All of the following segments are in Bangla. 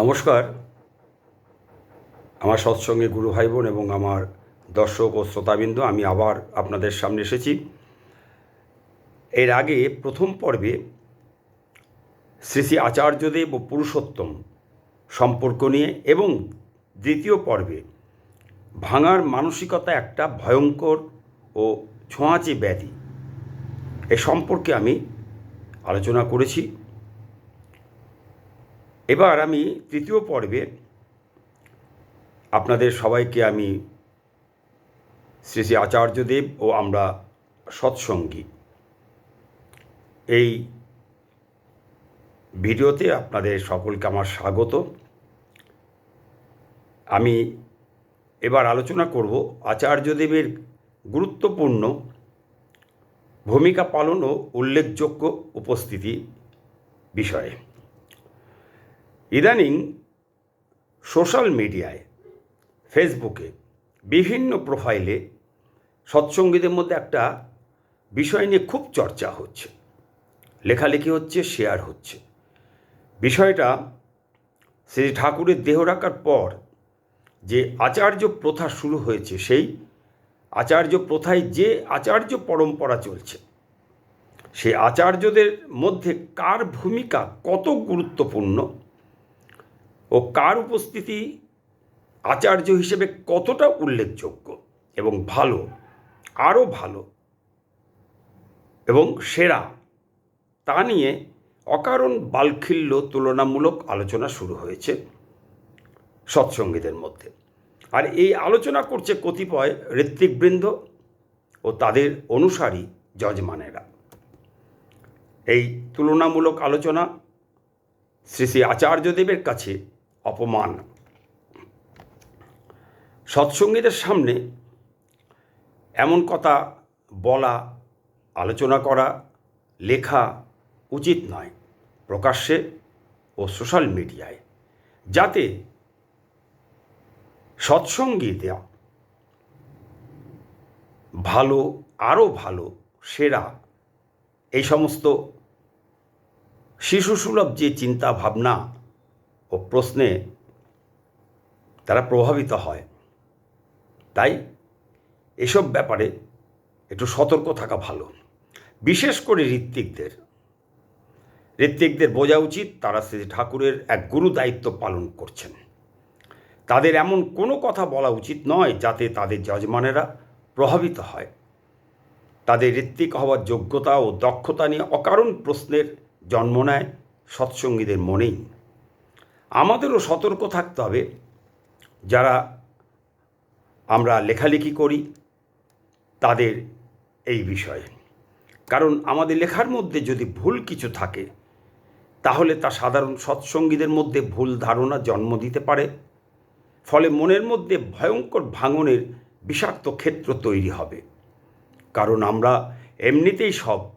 নমস্কার। আমার সৎসঙ্গে গুরু ভাই বোন এবং আমার দর্শক ও শ্রোতাবিন্দু, আমি আবার আপনাদের সামনে এসেছি। এর আগে প্রথম পর্বে শ্রী শ্রী আচার্যদেব ও পুরুষোত্তম সম্পর্ক নিয়ে এবং দ্বিতীয় পর্বে ভাঙার মানসিকতা একটা ভয়ঙ্কর ও ছোঁয়াচে ব্যাধি এ সম্পর্কে আমি আলোচনা করেছি। এবার আমি তৃতীয় পর্বে আপনাদের সবাইকে আমি শ্রী শ্রী আচার্যদেব ও আমরা সৎসঙ্গী এই ভিডিওতে আপনাদের সকলকে আমার স্বাগত। আমি এবার আলোচনা করব আচার্যদেবের গুরুত্বপূর্ণ ভূমিকা পালন ও উল্লেখযোগ্য উপস্থিতি বিষয়ে। ইদানিং সোশ্যাল মিডিয়ায়, ফেসবুকে বিভিন্ন প্রোফাইলে সৎসঙ্গীদের মধ্যে একটা বিষয় নিয়ে খুব চর্চা হচ্ছে। লেখালেখি হচ্ছে, শেয়ার হচ্ছে। বিষয়টা শ্রী ঠাকুরের দেহ রাখার পর যে আচার্য প্রথা শুরু হয়েছে, সেই আচার্য প্রথায় যে আচার্য পরম্পরা চলছে সেই আচার্যদের মধ্যে কার ভূমিকা কত গুরুত্বপূর্ণ ও কার উপস্থিতি? আচার্য হিসেবে কতটা উল্লেখযোগ্য এবং ভালো, আরও ভালো এবং সেরা, তা নিয়ে অকারণ বালখিল্য তুলনামূলক আলোচনা শুরু হয়েছে সৎসঙ্গীদের মধ্যে। আর এই আলোচনা করছে কতিপয় ঋত্বিকবৃন্দ ও তাদের অনুসারী যজমানেরা। এই তুলনামূলক আলোচনা শ্রী শ্রী আচার্যদেবের কাছে অপমান। সৎসঙ্গীদের সামনে এমন কথা বলা, আলোচনা করা, লেখা উচিত নয় প্রকাশ্যে ও সোশ্যাল মিডিয়ায়। যাতে সৎসঙ্গীরা ভালো, আরও ভালো, সেরা এই সমস্ত শিশুসুলভ যে চিন্তা ভাবনা ও প্রশ্নে তারা প্রভাবিত হয়। তাই এসব ব্যাপারে একটু সতর্ক থাকা ভালো। বিশেষ করে ঋত্বিকদের। ঋত্বিকদের বোঝা উচিত তারা শ্রী ঠাকুরের এক গুরু দায়িত্ব পালন করছেন। তাদের এমন কোনো কথা বলা উচিত নয় যাতে তাদের যজমানেরা প্রভাবিত হয়। তাদের ঋত্বিক হওয়ার যোগ্যতা ও দক্ষতা নিয়ে অকারণ প্রশ্নের জন্ম নেয় সৎসঙ্গীদের মনেই। আমাদেরও সতর্ক থাকতে হবে। যারা আমরা লেখালেখি করি, তাদের এই বিষয়ে। কারণ আমাদের লেখার মধ্যে যদি ভুল কিছু থাকে, তাহলে তা সাধারণ সৎসঙ্গীদের মধ্যে ভুল ধারণা জন্ম দিতে পারে। ফলে মনের মধ্যে ভয়ঙ্কর ভাঙনের বিষাক্ত ক্ষেত্র তৈরি হবে। কারণ আমরা এমনিতেই সব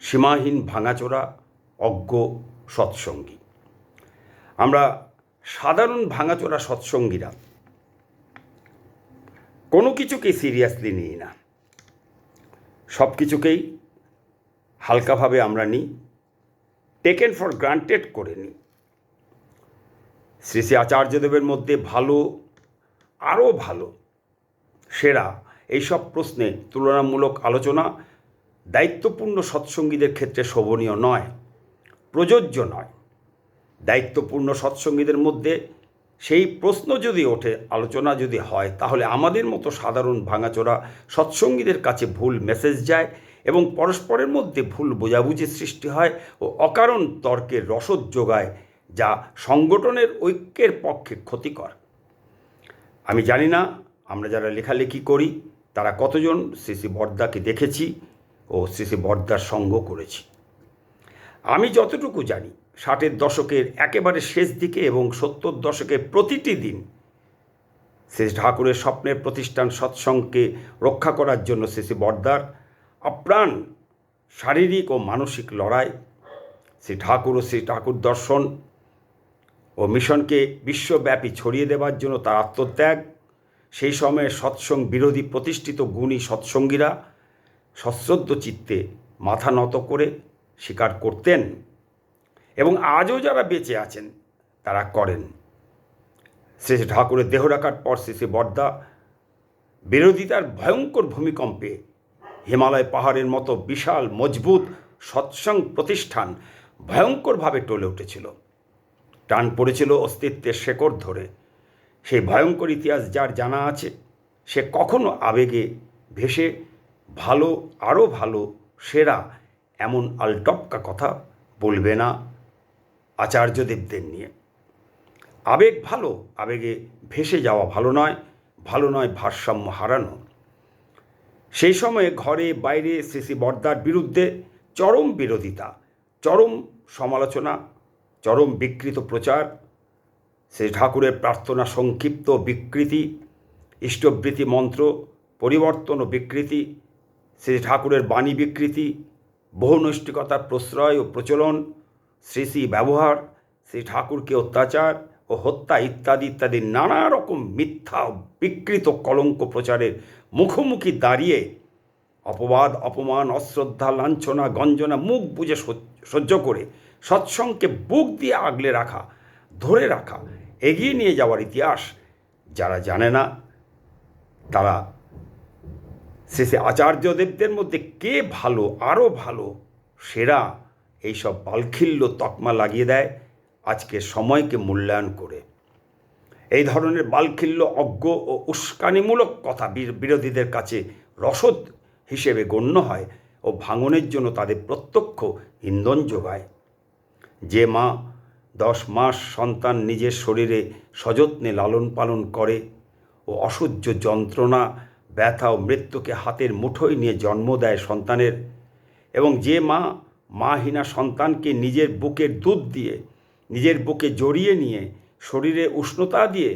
সীমাহীন ভাঙাচোরা, অজ্ঞ, সৎসঙ্গী। আমরা সাধারণ ভাঙাচোরা সৎসঙ্গীরা। কোনো কিছুকে সিরিয়াসলি নিই না। সব কিছুকেই হালকাভাবে আমরা নিই টেকেন ফর গ্রান্টেড করে নিই। শ্রী শ্রী আচার্যদেবের মধ্যে ভালো, আরও ভালো, সেরা এইসব প্রশ্নে তুলনামূলক আলোচনা দায়িত্বপূর্ণ সৎসঙ্গীদের ক্ষেত্রে শোভনীয় নয়, প্রযোজ্য নয়। দায়িত্বপূর্ণ সৎসঙ্গীদের মধ্যে সেই প্রশ্ন যদি ওঠে, আলোচনা যদি হয়, তাহলে আমাদের মতো সাধারণ ভাঙাচোরা সৎসঙ্গীদের কাছে ভুল মেসেজ যায় এবং পরস্পরের মধ্যে ভুল বোঝাবুঝির সৃষ্টি হয় ও অকারণ তর্কের রসদ যোগায় যা সংগঠনের ঐক্যের পক্ষে ক্ষতিকর। আমি জানি না আমরা যারা লেখালেখি করি, তারা কতজন শ্রী শ্রী বর্দাকে দেখেছি ও শ্রী শ্রী বর্দার সঙ্গ করেছি। আমি যতটুকু জানি ষাটের দশকের একেবারে শেষ দিকে এবং সত্তর দশকের প্রতিটি দিন শ্রী ঠাকুরের স্বপ্নের প্রতিষ্ঠান সৎসঙ্গকে রক্ষা করার জন্য শ্রী বর্দার আপ্রাণ শারীরিক ও মানসিক লড়াই, শ্রী ঠাকুর ও শ্রী ঠাকুর দর্শন ও মিশনকে বিশ্বব্যাপী ছড়িয়ে দেওয়ার জন্য তার আত্মত্যাগ, সেই সময়ে সৎসঙ্গ বিরোধী প্রতিষ্ঠিত গুণী সৎসঙ্গীরা সশ্রদ্ধ চিত্তে মাথা নত করে স্বীকার করতেন। এবং আজও যারা বেঁচে আছেন, তারা করেন। শ্রী ঠাকুরের দেহ রাখার পর শ্রী শ্রী বর্দা। বিরোধিতার ভয়ঙ্কর ভূমিকম্পে হিমালয় পাহাড়ের মতো বিশাল, মজবুত, সৎসং প্রতিষ্ঠান ভয়ঙ্করভাবে টলে উঠেছিল। টান পড়েছিল অস্তিত্বের শেকড় ধরে। সেই ভয়ঙ্কর ইতিহাস যার জানা আছে, সে কখনো আবেগে ভেসে ভালো, আরও ভালো, সেরা এমন আলটপকা কথা বলবে না। আচার্যদেবদের নিয়ে। আবেগ ভালো, আবেগে ভেসে যাওয়া ভালো নয় ভালো নয় ভারসাম্য হারানো। সেই সময়ে ঘরে, বাইরে শ্রী বর্দার বিরুদ্ধে চরম বিরোধিতা, চরম সমালোচনা, চরম বিকৃত প্রচার, শ্রী ঠাকুরের প্রার্থনা সংক্ষিপ্ত বিকৃতি, ইষ্টবৃত্তি মন্ত্র, পরিবর্তন ও বিকৃতি, শ্রী ঠাকুরের বাণী বিকৃতি বহুনৈষ্টিকতার প্রশ্রয় ও প্রচলন শ্রী শ্রী ব্যবহার, শ্রী ঠাকুরকে অত্যাচার ও হত্যা ইত্যাদি ইত্যাদি নানা রকম মিথ্যা, বিকৃত কলঙ্ক প্রচারের মুখোমুখি দাঁড়িয়ে অপবাদ, অপমান, অশ্রদ্ধা, লাঞ্ছনা, গঞ্জনা, মুখ বুঝে সহ্য- করে সৎসঙ্গকে বুক দিয়ে আগলে রাখা, ধরে রাখা এগিয়ে নিয়ে যাওয়ার ইতিহাস যারা জানে না, তারা শেষে আচার্যদেবদের মধ্যে কে ভালো আরও ভালো, সেরা এইসব বালখিল্য তকমা লাগিয়ে দেয় আজকে সময়কে মূল্যায়ন করে। এই ধরনের বালখিল্য অজ্ঞ ও উস্কানিমূলক কথা বিরোধীদের কাছে রসদ হিসেবে গণ্য হয় ও ভাঙনের জন্য তাদের প্রত্যক্ষ ইন্ধন যোগায়। যে মা দশ মাস সন্তান নিজের শরীরে সযত্নে লালন পালন করে ও অসহ্য যন্ত্রণা, ব্যথা ও মৃত্যুকে হাতের মুঠোয় নিয়ে জন্ম দেয় সন্তানের এবং যে মা মাহীনা সন্তানকে নিজের বুকের দুধ দিয়ে, নিজের বুকে জড়িয়ে নিয়ে, শরীরে উষ্ণতা দিয়ে,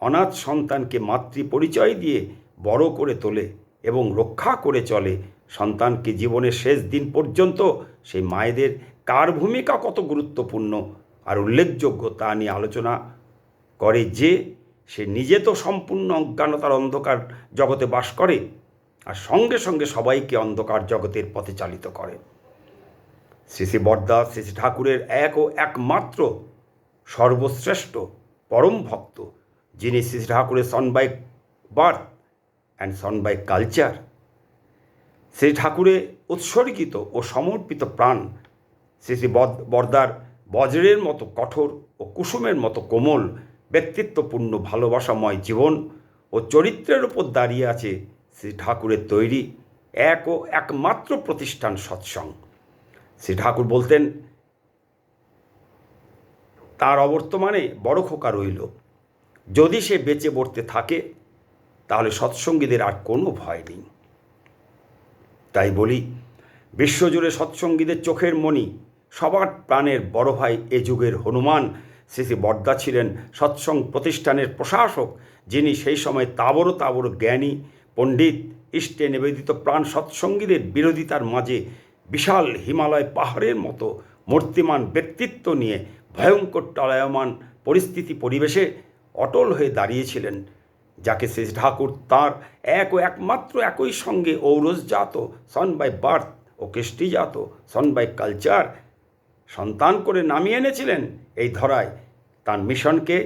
অনাথ সন্তানকে মাতৃ পরিচয় দিয়ে বড় করে তোলে এবং রক্ষা করে চলে। সন্তানকে জীবনের শেষ দিন পর্যন্ত সেই মায়েদের কার ভূমিকা কত গুরুত্বপূর্ণ আর উল্লেখযোগ্য তা নিয়ে আলোচনা করে যে সে নিজে তো সম্পূর্ণ অজ্ঞানতার অন্ধকার জগতে বাস করে আর সঙ্গে সঙ্গে সবাইকে অন্ধকার জগতের পথে চালিত করে। শ্রী শ্রী বরদা, শ্রী শ্রী ঠাকুরের এক ও একমাত্র সর্বশ্রেষ্ঠ পরম ভক্ত, যিনি শ্রী ঠাকুরের son by birth and son by culture Shri ঠাকুরে উৎসর্গিত ও সমর্পিত প্রাণ, শ্রী শ্রী বরদার বজ্রের মতো কঠোর ও কুসুমের মতো কোমল, ব্যক্তিত্বপূর্ণ ভালোবাসাময় জীবন ও চরিত্রের উপর দাঁড়িয়ে আছে শ্রী ঠাকুরের তৈরি এক ও একমাত্র প্রতিষ্ঠান সৎসঙ্গ শ্রী ঠাকুর বলতেন, তার অবর্তমানে বড় খোকা রইল। যদি সে বেঁচে পড়তে থাকে, তাহলে সৎসঙ্গীদের আর কোনো ভয় নেই। তাই বলি, বিশ্বজুড়ে সৎসঙ্গীদের চোখের মণি, সবার প্রাণের বড় ভাই এ যুগের হনুমান, শ্রী শ্রী বর্দা ছিলেন সৎসঙ্গ প্রতিষ্ঠানের প্রশাসক, যিনি সেই সময় তাবড় তাবড় জ্ঞানী, পণ্ডিত, ইষ্টে নিবেদিত প্রাণ সৎসঙ্গীদের বিরোধিতার মাঝে বিশাল হিমালয় পাহাড়ের মতো মূর্তিমান ব্যক্তিত্ব নিয়ে ভয়ঙ্কর টলায়মান পরিস্থিতি পরিবেশে অটল হয়ে দাঁড়িয়েছিলেন, যাকে শ্রী ঠাকুর তার এক ও একমাত্র একই সঙ্গে ঔরসজাত সন বাই বার্থ ও কৃষ্টিজাত সন বাই কালচার সন্তান করে নামিয়ে এনেছিলেন এই ধরায়। তার মিশনকে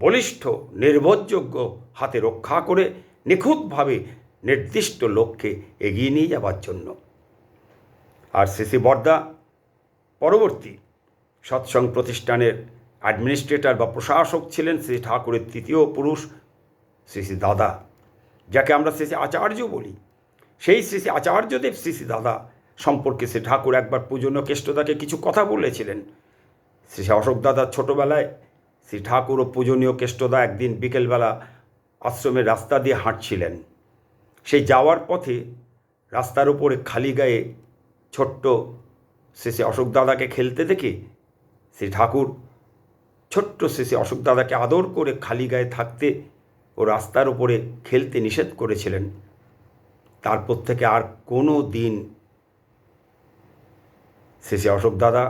বলিষ্ঠ, নির্ভরযোগ্য হাতে রক্ষা করে নিখুঁতভাবে নির্দিষ্ট লক্ষ্যে এগিয়ে নিয়ে যাবার জন্য। আর সিসি বর্দা, পরবর্তী সৎসং প্রতিষ্ঠানের অ্যাডমিনিস্ট্রেটর বা প্রশাসক ছিলেন শ্রী ঠাকুরের তৃতীয় পুরুষ শ্রী শ্রী দাদা, যাকে আমরা শ্রী আচার্য বলি। সেই শ্রী আচার্যদেব শ্রী শ্রী দাদা সম্পর্কে শ্রী ঠাকুর একবার পূজনীয় কেষ্টদাকে কিছু কথা বলেছিলেন। শ্রী শ্রী অশোক দাদা ছোটোবেলায় শ্রী ঠাকুর ও পূজনীয় কেষ্টদা একদিন বিকেলবেলা আশ্রমের রাস্তা দিয়ে হাঁটছিলেন। সেই যাওয়ার পথে রাস্তার উপরে খালি গায়ে ছোট্ট শ্রী অশোক দাদাকে খেলতে দেখে, শ্রী ঠাকুর ছোট্ট শ্রী অশোক দাদাকে আদর করে খালি গায়ে থাকতে ও রাস্তার উপরে খেলতে নিষেধ করেছিলেন। তারপর থেকে আর কোনো দিন শ্রী অশোক দাদা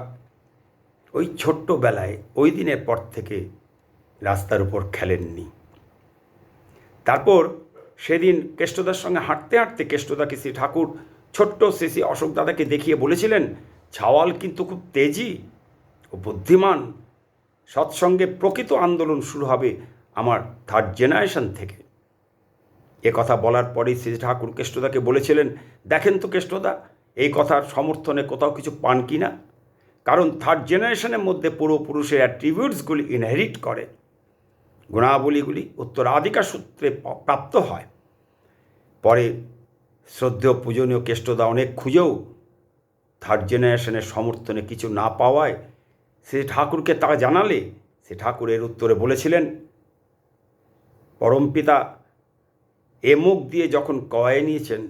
ওই ছোট্ট বেলায় ওই দিনের পর থেকে রাস্তার উপর খেলেননি। তারপর সেদিন কেষ্টদার সঙ্গে হাঁটতে হাঁটতে কেষ্টদাকে শ্রী ঠাকুর ছোট্ট শ্রী অশোক দাদাকে দেখিয়ে বলেছিলেন, ছাওয়াল কিন্তু খুব তেজি ও বুদ্ধিমান। সৎসঙ্গে প্রকৃত আন্দোলন শুরু হবে আমার থার্ড জেনারেশন থেকে। এ কথা বলার পরেই শ্রী ঠাকুর কেষ্টদাকে বলেছিলেন, দেখেন তো কেষ্টদা, এই কথার সমর্থনে কোথাও কিছু পান কি না? কারণ থার্ড জেনারেশনের মধ্যে পূর্বপুরুষের অ্যাট্রিবিউটসগুলি ইনহেরিট করে। গুণাবলীগুলি উত্তরাধিকার সূত্রে প্রাপ্ত হয়। পরে শ্রদ্ধেয় পূজনীয় কেষ্টদা অনেক খুঁজেও থার্ড জেনারেশনের সমর্থনে কিছু না পাওয়ায় শ্রী ঠাকুরকে তা জানালে, সে ঠাকুরের উত্তরে বলেছিলেন, পরমপিতা, এ মুখ দিয়ে যখন কয়ে নিয়েছেন,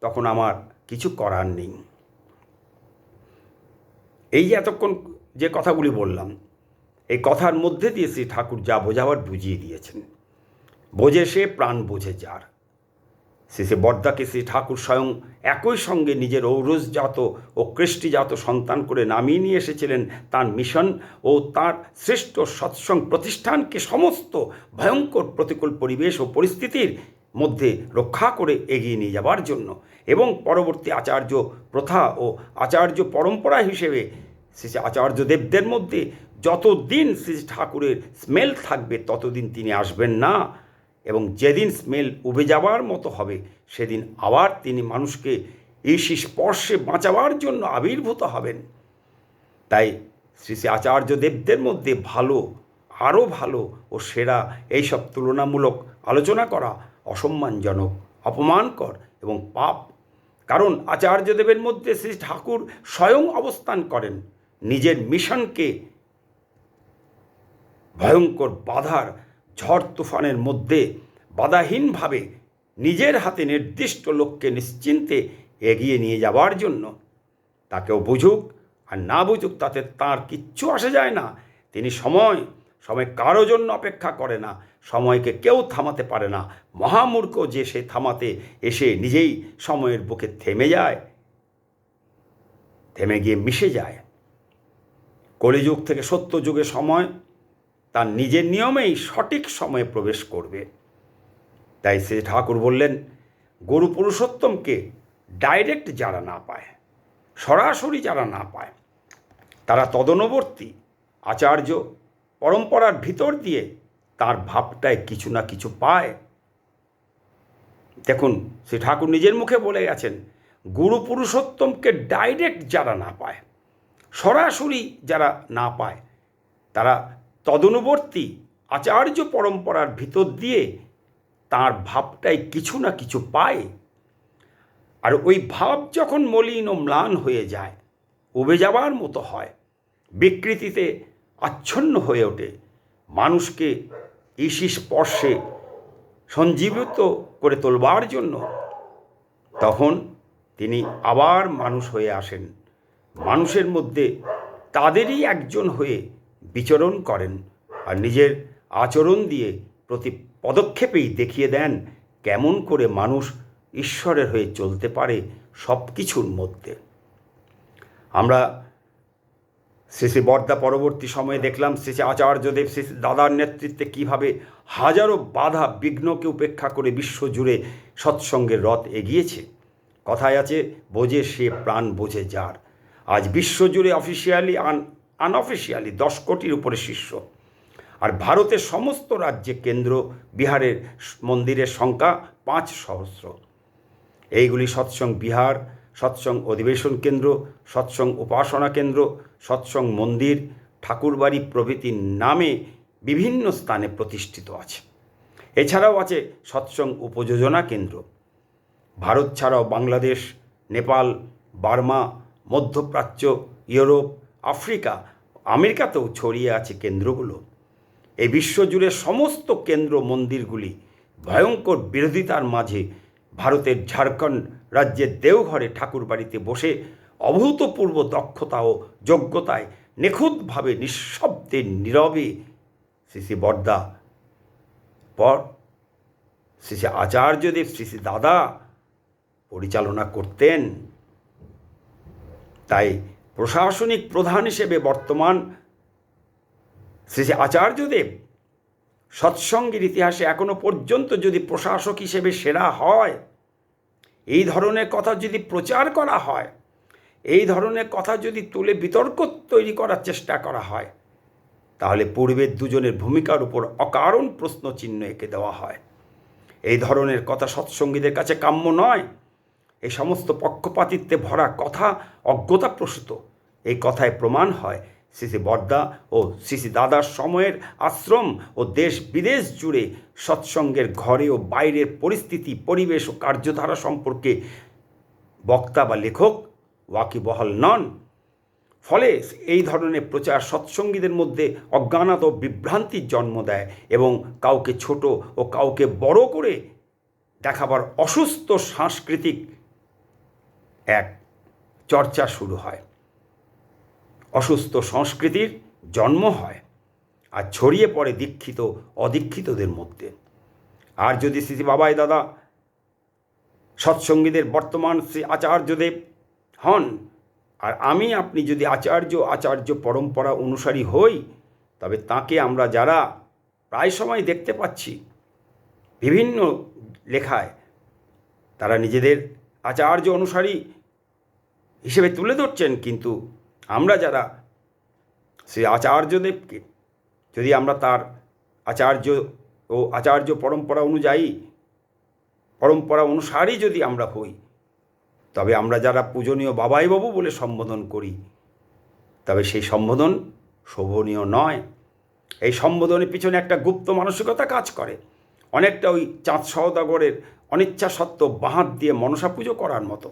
তখন আমার কিছু করার নেই। এই এতক্ষণ যে কথাগুলি বললাম, এই কথার মধ্যে দিয়ে শ্রী ঠাকুর যা বোঝাবার বুঝিয়ে দিয়েছেন। বোঝে সে, প্রাণ বোঝে যার। বর্দাকে শ্রী ঠাকুর স্বয়ং একই সঙ্গে নিজের ঔরসজাত ও কৃষ্টিজাত সন্তান করে নামিয়ে নিয়ে এসেছিলেন তার মিশন ও তার শ্রেষ্ঠ সৎসং প্রতিষ্ঠানকে সমস্ত ভয়ঙ্কর প্রতিকূল পরিবেশ ও পরিস্থিতির মধ্যে রক্ষা করে এগিয়ে নিয়ে যাবার জন্য এবং পরবর্তী আচার্য প্রথা ও আচার্য পরম্পরা হিসেবে শ্রী আচার্য দেবদের মধ্যে যতদিন শ্রী ঠাকুরের স্মেল থাকবে ততদিন তিনি আসবেন না। যেদিন স্মেল উবে যাওয়ার মতো হবে, সেদিন আবার তিনি মানুষকে এই স্পর্শে বাঁচাবার জন্য আবির্ভূত হবেন। তাই শ্রী শ্রী আচার্য দেবদের মধ্যে ভালো, আরও ভালো ও সেরা এইসব তুলনামূলক আলোচনা করা অসম্মানজনক, অপমানকর এবং পাপ। কারণ আচার্যদেবের মধ্যে শ্রী ঠাকুর স্বয়ং অবস্থান করেন, নিজের মিশনকে ভয়ঙ্কর বাধার ঝড় তুফানের মধ্যে বাধাহীনভাবে নিজের হাতে নির্দিষ্ট লক্ষ্যে নিশ্চিন্তে এগিয়ে নিয়ে যাওয়ার জন্য তাকেও বুঝুক আর না বুঝুক তাতে তার কিচ্ছু আসে যায় না। তিনি সময় সময় কারও জন্য অপেক্ষা করে না, সময়কে কেউ থামাতে পারে না। মহামূর্খ যে সে থামাতে এসে নিজেই সময়ের বুকে থেমে যায়, থেমে গিয়ে মিশে যায়। কলিযুগ থেকে সত্য যুগে সময় তার নিজের নিয়মেই সঠিক সময়ে প্রবেশ করবে। তাই শ্রী ঠাকুর বললেন, গরু পুরুষোত্তমকে ডাইরেক্ট যারা না পায়, সরাসরি যারা না পায়, তারা তদনবর্তী, আচার্য, পরম্পরার ভিতর দিয়ে তার ভাবটায় কিছু না কিছু পায়। দেখুন, শ্রী ঠাকুর নিজের মুখে বলে গেছেন, গুরু পুরুষোত্তমকে ডাইরেক্ট যারা না পায়, সরাসরি যারা না পায়, তারা তদনুবর্তী আচার্য পরম্পরার ভিতর দিয়ে তার ভাবটাই কিছু না কিছু পায়। আর ওই ভাব যখন মলিন ও ম্লান হয়ে যায়, উবে যাবার মতো হয়, বিকৃতিতে আচ্ছন্ন হয়ে ওঠে। মানুষকে ইসি স্পর্শে সঞ্জীবিত করে তোলবার জন্য তখন তিনি আবার মানুষ হয়ে আসেন। মানুষের মধ্যে তাদেরই একজন হয়ে বিচরণ করেন আর নিজের আচরণ দিয়ে প্রতি পদক্ষেপেই দেখিয়ে দেন কেমন করে মানুষ ঈশ্বরের হয়ে চলতে পারে সব কিছুর মধ্যে। আমরা শ্রী শ্রী বর্দা পরবর্তী সময়ে দেখলাম শ্রী শ্রী আচার্যদেব শ্রী দাদার নেতৃত্বে কীভাবে হাজারো বাধা বিঘ্নকে উপেক্ষা করে বিশ্বজুড়ে সৎসঙ্গের রথ এগিয়েছে। কথায় আছে, বোঝে সে প্রাণ বোঝে যার। আজ বিশ্বজুড়ে অফিসিয়ালি আন আনঅফিসিয়ালি দশ কোটির উপরে শিষ্য আর ভারতের সমস্ত রাজ্যে কেন্দ্র বিহারের মন্দিরের সংখ্যা পাঁচ সহস্র। এইগুলি সৎসং বিহার, সৎসং অধিবেশন কেন্দ্র, সৎসং উপাসনা কেন্দ্র, সৎসং মন্দির, ঠাকুরবাড়ি প্রভৃতির নামে বিভিন্ন স্থানে প্রতিষ্ঠিত আছে। এছাড়াও আছে সৎসং উপযোজনা কেন্দ্র। ভারত ছাড়াও বাংলাদেশ, নেপাল, বার্মা, মধ্যপ্রাচ্য, ইউরোপ আফ্রিকা, আমেরিকাতেও ছড়িয়ে আছে কেন্দ্রগুলো। এই বিশ্বজুড়ে সমস্ত কেন্দ্র মন্দিরগুলি ভয়ঙ্কর বিরোধিতার মাঝে ভারতের ঝাড়খণ্ড রাজ্যের দেওঘরে ঠাকুরবাড়িতে বসে অভূতপূর্ব দক্ষতা ও যোগ্যতায় নিখুঁতভাবে নিঃশব্দে নীরবে শ্রী শ্রী বর্দা পর শ্রী শ্রী আচার্যদেব, শ্রী শ্রী দাদা পরিচালনা করতেন। তাই প্রশাসনিক প্রধান হিসেবে বর্তমান শ্রী শ্রী আচার্যদেব সৎসঙ্গের ইতিহাসে এখনও পর্যন্ত যদি প্রশাসক হিসেবে সেরা হয়, এই ধরনের কথা যদি প্রচার করা হয়, এই ধরনের কথা যদি তুলে বিতর্ক তৈরি করার চেষ্টা করা হয়, তাহলে পূর্বের দুজনের ভূমিকার উপর অকারণ প্রশ্ন চিহ্ন এঁকে দেওয়া হয়। এই ধরনের কথা সৎসঙ্গীদের কাছে কাম্য নয়। এই সমস্ত পক্ষপাতিত্বে ভরা কথা অজ্ঞতাপ্রসূত। এই কথায় প্রমাণ হয় শ্রী বর্দা ও শ্রী দাদার সময়ের আশ্রম ও দেশ বিদেশ জুড়ে সৎসঙ্গের ঘরে ও বাইরের পরিস্থিতি, পরিবেশ ও কার্যধারা সম্পর্কে বক্তা বা লেখক ওয়াকিবহাল নন। ফলে এই ধরনের প্রচার সৎসঙ্গীদের মধ্যে অজ্ঞানাত ও বিভ্রান্তির জন্ম দেয় এবং কাউকে ছোট ও কাউকে বড় করে দেখাবার অসুস্থ সাংস্কৃতিক এক চর্চা শুরু হয়। অসুস্থ সংস্কৃতির জন্ম হয় আর ছড়িয়ে পড়ে দীক্ষিত, অদীক্ষিতদের মধ্যে। আর যদি শ্রী বাবাই দাদা সৎসঙ্গীদের বর্তমান শ্রী আচার্যদেব হন, আর আমি, আপনি যদি আচার্য আচার্য পরম্পরা অনুসারী হই, তবে তাকে আমরা যারা প্রায় সময় দেখতে পাচ্ছি, বিভিন্ন লেখায়, তারা নিজেদের আচার্য অনুসারী হিসেবে তুলে ধরছেন, কিন্তু আমরা যারা শ্রী আচার্যদেবকে যদি আমরা তার আচার্য ও আচার্য পরম্পরা অনুযায়ী, পরম্পরা অনুসারী যদি আমরা হই, তবে আমরা যারা পূজনীয় বাবাই বাবু বলে সম্বোধন করি, তবে সেই সম্বোধন শোভনীয় নয়। এই সম্বোধনের পিছনে একটা গুপ্ত মানসিকতা কাজ করে। অনেকটা ওই চাঁদ সওদাগরের অনিচ্ছা সত্ত্বেও বাহাত দিয়ে মনসা পুজো করার মতো।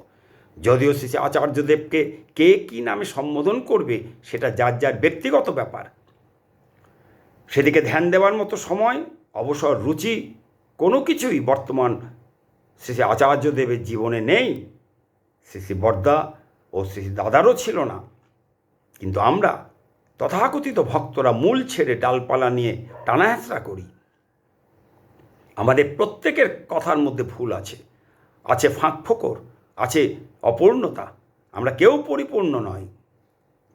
যদিও শ্রী আচার্যদেবকে কে কী নামে সম্বোধন করবে, সেটা যার যার ব্যক্তিগত ব্যাপার। সেদিকে ধ্যান দেওয়ার মতো সময়, অবসর, রুচি কোনো কিছুই বর্তমান শ্রী আচার্যদেবের জীবনে নেই। শ্রী শ্রী বর্দা ও শ্রী দাদারও ছিল না। কিন্তু আমরা তথাকথিত ভক্তরা মূল ছেড়ে ডালপালা নিয়ে টানাহেঁচড়া করি। আমাদের প্রত্যেকের কথার মধ্যে ভুল আছে। আছে ফাঁক ফোকর আছে অপূর্ণতা। আমরা কেউ পরিপূর্ণ নয়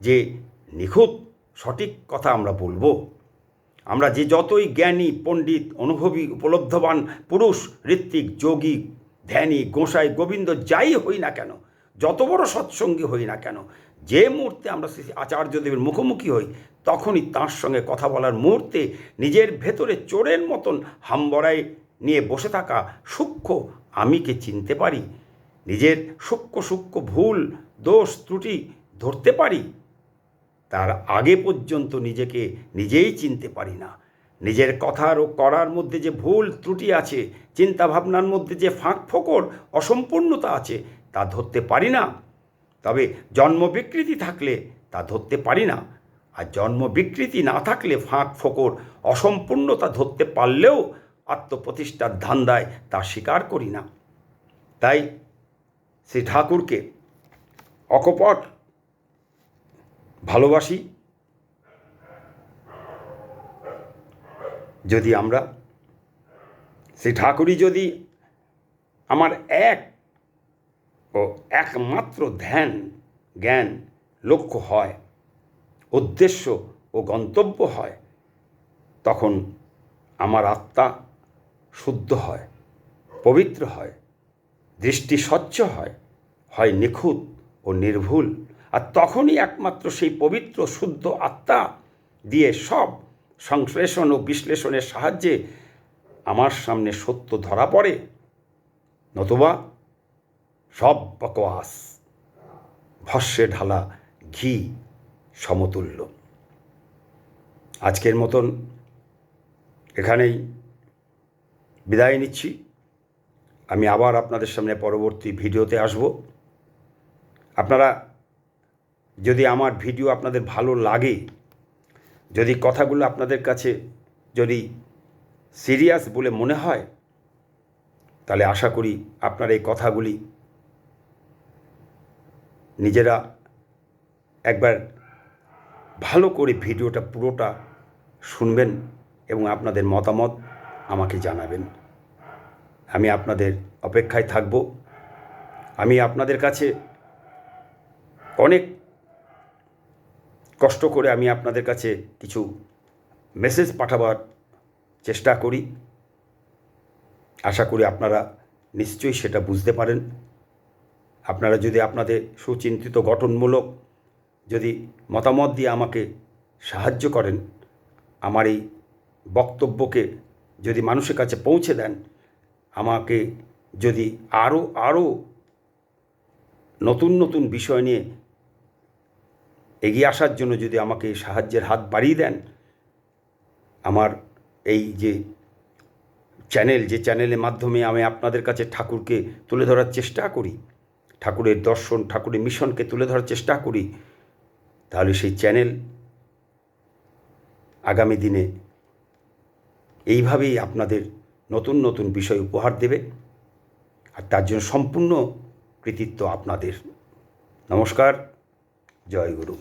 যে নিখুঁত সঠিক কথা আমরা বলব। আমরা যে যতই জ্ঞানী, পণ্ডিত, অনুভবী, উপলব্ধবান, পুরুষ, ঋত্বিক, যোগী, ধ্যানী, গোসাই, গোবিন্দ যাই হই না কেন, যত বড় সৎসঙ্গী হই না কেন, যে মুহূর্তে আমরা শ্রী আচার্যদেবের মুখোমুখি হই, তখনই তাঁর সঙ্গে কথা বলার মুহূর্তে নিজের ভেতরে চোরের মতন হামবড়াই নিয়ে বসে থাকা সূক্ষ্ম আমিকে চিনতে পারি। নিজের সূক্ষ্ম সূক্ষ্ম ভুল, দোষ, ত্রুটি ধরতে পারি? তার আগে পর্যন্ত নিজেকে নিজেই চিনতে পারি না। নিজের কথার ও করার মধ্যে যে ভুল, ত্রুটি আছে, চিন্তাভাবনার মধ্যে যে ফাঁক ফোকর, অসম্পূর্ণতা আছে, তা ধরতে পারি না। তবে জন্ম বিকৃতি থাকলে তা ধরতে পারি না। আর জন্ম বিকৃতি না থাকলে ফাঁক ফোকর, অসম্পূর্ণতা ধরতে পারলেও আত্মপ্রতিষ্ঠার ধান্দায় তা স্বীকার করি না। তাই শ্রী ঠাকুরকে অকপট ভালোবাসি। যদি আমরা, শ্রী ঠাকুরই যদি আমার এক ও একমাত্র ধ্যান, জ্ঞান, লক্ষ্য হয়, উদ্দেশ্য ও গন্তব্য হয়, তখন আমার আত্মা শুদ্ধ হয়, পবিত্র হয়। দৃষ্টি স্বচ্ছ হয় হয় নিখুঁত ও নির্ভুল, আর তখনই একমাত্র সেই পবিত্র, শুদ্ধ আত্মা দিয়ে সব সংশ্লেষণ ও বিশ্লেষণের সাহায্যে আমার সামনে সত্য ধরা পড়ে। নতুবা সব বকওয়াস, ভস্যে ঢালা ঘি সমতুল্য। আজকের মতন এখানেই বিদায় নিচ্ছি। আমি আবার আপনাদের সামনে পরবর্তী ভিডিওতে আসব। আপনারা যদি আমার ভিডিও আপনাদের ভালো লাগে, যদি কথাগুলো আপনাদের কাছে যদি সিরিয়াস বলে মনে হয়, তাহলে আশা করি আপনার এই কথাগুলি নিজেরা একবার ভালো করে ভিডিওটা পুরোটা শুনবেন এবং আপনাদের মতামত আমাকে জানাবেন। আমি আপনাদের অপেক্ষায় থাকব। আমি আপনাদের কাছে অনেক কষ্ট করে আমি আপনাদের কাছে কিছু মেসেজ পাঠাবার চেষ্টা করি। আশা করি আপনারা নিশ্চয়ই সেটা বুঝতে পারেন। আপনারা যদি আপনাদের সুচিন্তিত গঠনমূলক যদি মতামত দিয়ে আমাকে সাহায্য করেন, আমার এই বক্তব্যকে যদি মানুষের কাছে পৌঁছে দেন আমাকে যদি আরও আরও নতুন নতুন বিষয় নিয়ে এগিয়ে আসার জন্য যদি আমাকে সাহায্যের হাত বাড়িয়ে দেন, আমার এই যে চ্যানেল, যে চ্যানেলের মাধ্যমে আমি আপনাদের কাছে ঠাকুরকে তুলে ধরার চেষ্টা করি, ঠাকুরের দর্শন, ঠাকুরের মিশনকে তুলে ধরার চেষ্টা করি, তাহলে সেই চ্যানেল আগামী দিনে এইভাবেই আপনাদের নতুন নতুন বিষয় উপহার দেবে। আর তার জন্য সম্পূর্ণ কৃতিত্ব আপনাদের। নমস্কার জয় গুরু।